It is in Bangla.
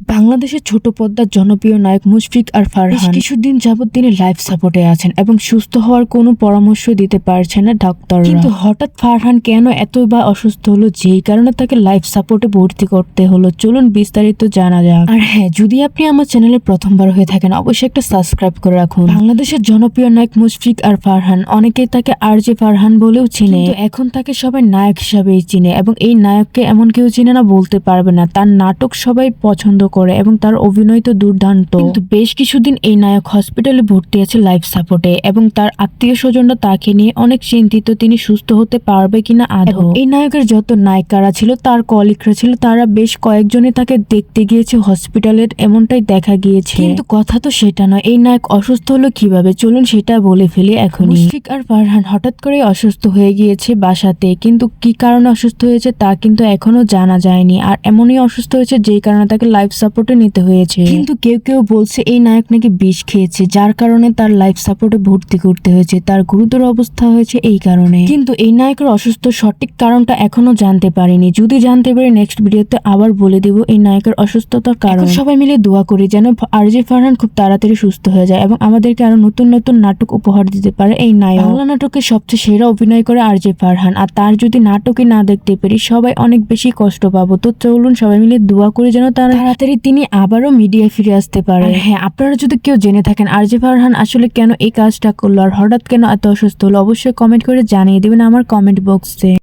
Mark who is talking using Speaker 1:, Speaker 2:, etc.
Speaker 1: বাংলাদেশের ছোট পদ্মার জনপ্রিয় নায়ক মুশফিক আর ফারহান কিছুদিন যাবৎ তিনি লাইফ সাপোর্টে আছেন এবং সুস্থ হওয়ার কোনো পরামর্শ দিতে পারছে না ডাক্তার কিন্তু হঠাৎ ফারহান কেন এত বা অসুস্থ হলো যেই কারণে তাকে লাইফ সাপোর্টে ভর্তি করতে হলো চলুন বিস্তারিত জানা যাক। আর হ্যাঁ যদি আপনি আমার চ্যানেলে প্রথমবার হয়ে থাকেন অবশ্যই একটা সাবস্ক্রাইব করে রাখুন। বাংলাদেশের জনপ্রিয় নায়ক মুশফিক আর ফারহান অনেকেই তাকে আর জে ফারহান বলেও চিনে। এখন তাকে সবাই নায়ক হিসাবেই চিনে এবং এই নায়ককে এমন কেউ চিনে না বলতে পারবে না। তার নাটক সবাই পছন্দ করে এবং তার অভিনয় তো দুর্দান্ত। কিন্তু বেশ কিছুদিন এই নায়ক হসপিটালে ভর্তি আছে লাইফ সাপোর্টে এবং তার আত্মীয় স্বজনরা তাকে নিয়ে অনেক চিন্তিত তিনি সুস্থ হতে পারবে কিনা আদৌ? এই নায়কের যত নায়িকারা ছিল তার কলিগরা ছিল তারা বেশ কয়েকজনে তাকে দেখতে গিয়েছে হসপিটালের এমনটাই দেখা গিয়েছে। কিন্তু কথা তো সেটা নয় এই নায়ক অসুস্থ হলো কীভাবে? চলুন সেটা বলে ফেলি এখন মুশফিক আর ফারহান হঠাৎ করে অসুস্থ হয়ে গিয়েছে বাসাতে কিন্তু কি কারণে অসুস্থ হয়েছে তা কিন্তু এখনও জানা যায়নি। আর এমনই অসুস্থ হয়েছে যে কারণে তাকে লাইফ সাপোর্টে নিতে হয়েছে। কিন্তু কেউ কেউ বলছে এই নায়ক নাকি বিষ খেয়েছে যার কারণে তার লাইফ সাপোর্টে ভর্তি করতে হয়েছে তার গুরুতর অবস্থা হয়েছে এই কারণে। কিন্তু এই নায়কের অসুস্থ সঠিক কারণটা এখনও জানতে পারিনি। যদি জানতে পারি নেক্সট ভিডিওতে আবার বলে দিব এই নায়কের অসুস্থতার কারণ। সবাই মিলে দোয়া করি যেন আরজি ফারহান খুব তাড়াতাড়ি সুস্থ হয়ে যায় এবং আমাদেরকে আরও নতুন নতুন নাটক উপহার দিতে পারে এই নায়ক। বাংলা নাটকে সবচেয়ে সেরা অভিনয় করে আরজে ফারহান। আর তার যদি নাটকে না দেখতে পারি সবাই অনেক বেশি কষ্ট পাবো। তো চলুন সবাই মিলে দোয়া করে যেন তার তাড়াতাড়ি তিনি আবারও মিডিয়ায় ফিরে আসতে পারে। হ্যাঁ আপনারা যদি কেউ জেনে থাকেন, আরজে ফারহান আসলে কেন এই কাজটা করল, আর হঠাৎ কেন এত অসুস্থ হলো, অবশ্যই কমেন্ট করে জানিয়ে দেবেন আমার কমেন্ট বক্সে